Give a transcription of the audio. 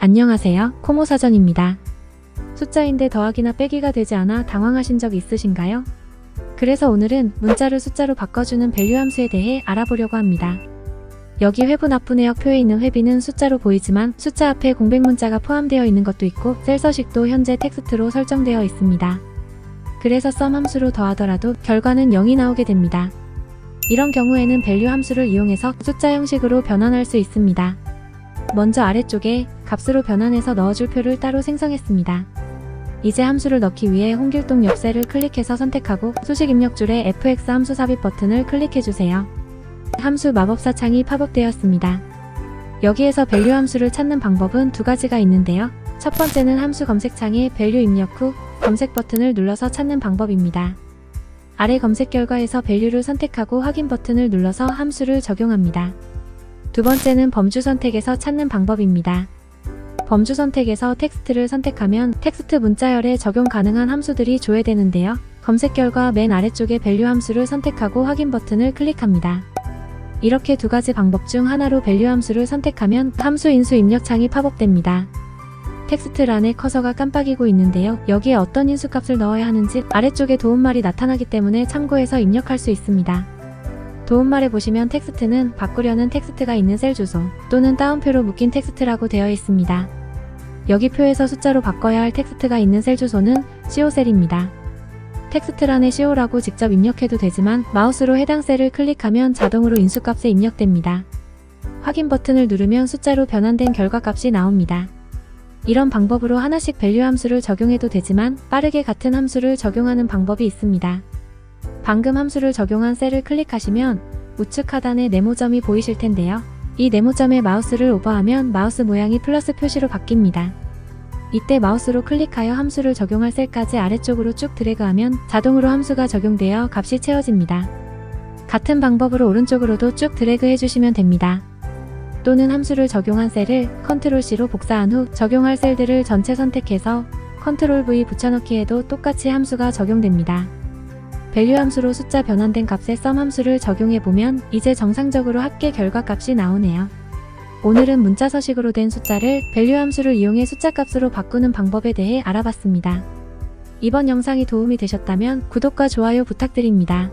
안녕하세요. 코모사전입니다. 숫자인데 더하기나 빼기가 되지 않아 당황하신 적 있으신가요? 그래서 오늘은 문자를 숫자로 바꿔주는 밸류 함수에 대해 알아보려고 합니다. 여기 회분 앞분해역 표에 있는 회비는 숫자로 보이지만 숫자 앞에 공백 문자가 포함되어 있는 것도 있고 셀 서식도 현재 텍스트로 설정되어 있습니다. 그래서 썸 함수로 더하더라도 결과는 0이 나오게 됩니다. 이런 경우에는 밸류 함수를 이용해서 숫자 형식으로 변환할 수 있습니다. 먼저 아래쪽에 값으로 변환해서 넣어줄 표를 따로 생성했습니다. 이제 함수를 넣기 위해 홍길동 옆셀을 클릭해서 선택하고 수식 입력줄에 fx 함수 삽입 버튼을 클릭해주세요. 함수 마법사 창이 팝업되었습니다. 여기에서 밸류 함수를 찾는 방법은 두 가지가 있는데요. 첫 번째는 함수 검색창에 밸류 입력 후 검색 버튼을 눌러서 찾는 방법입니다. 아래 검색 결과에서 밸류를 선택하고 확인 버튼을 눌러서 함수를 적용합니다. 두 번째는 범주 선택에서 찾는 방법입니다. 범주 선택에서 텍스트를 선택하면 텍스트 문자열에 적용 가능한 함수들이 조회되는데요. 검색 결과 맨 아래쪽에 밸류 함수를 선택하고 확인 버튼을 클릭합니다. 이렇게 두 가지 방법 중 하나로 밸류 함수를 선택하면 함수 인수 입력창이 팝업됩니다. 텍스트란에 커서가 깜빡이고 있는데요. 여기에 어떤 인수값을 넣어야 하는지 아래쪽에 도움말이 나타나기 때문에 참고해서 입력할 수 있습니다. 도움말에 보시면 텍스트는 바꾸려는 텍스트가 있는 셀 주소 또는 따옴표로 묶인 텍스트라고 되어 있습니다. 여기 표에서 숫자로 바꿔야 할 텍스트가 있는 셀 주소는 CO셀입니다. 텍스트란에 CO라고 직접 입력해도 되지만 마우스로 해당 셀을 클릭하면 자동으로 인수값에 입력됩니다. 확인 버튼을 누르면 숫자로 변환된 결과값이 나옵니다. 이런 방법으로 하나씩 밸류 함수를 적용해도 되지만 빠르게 같은 함수를 적용하는 방법이 있습니다. 방금 함수를 적용한 셀을 클릭하시면 우측 하단에 네모점이 보이실 텐데요. 이 네모점에 마우스를 오버하면 마우스 모양이 플러스 표시로 바뀝니다. 이때 마우스로 클릭하여 함수를 적용할 셀까지 아래쪽으로 쭉 드래그하면 자동으로 함수가 적용되어 값이 채워집니다. 같은 방법으로 오른쪽으로도 쭉 드래그 해 주시면 됩니다. 또는 함수를 적용한 셀을 컨트롤 C로 복사한 후 적용할 셀들을 전체 선택해서 컨트롤 V 붙여넣기 해도 똑같이 함수가 적용됩니다. 밸류 함수로 숫자 변환된 값에 썸 함수를 적용해 보면 이제 정상적으로 합계 결과 값이 나오네요. 오늘은 문자 서식으로 된 숫자를 밸류 함수를 이용해 숫자 값으로 바꾸는 방법에 대해 알아봤습니다. 이번 영상이 도움이 되셨다면 구독과 좋아요 부탁드립니다.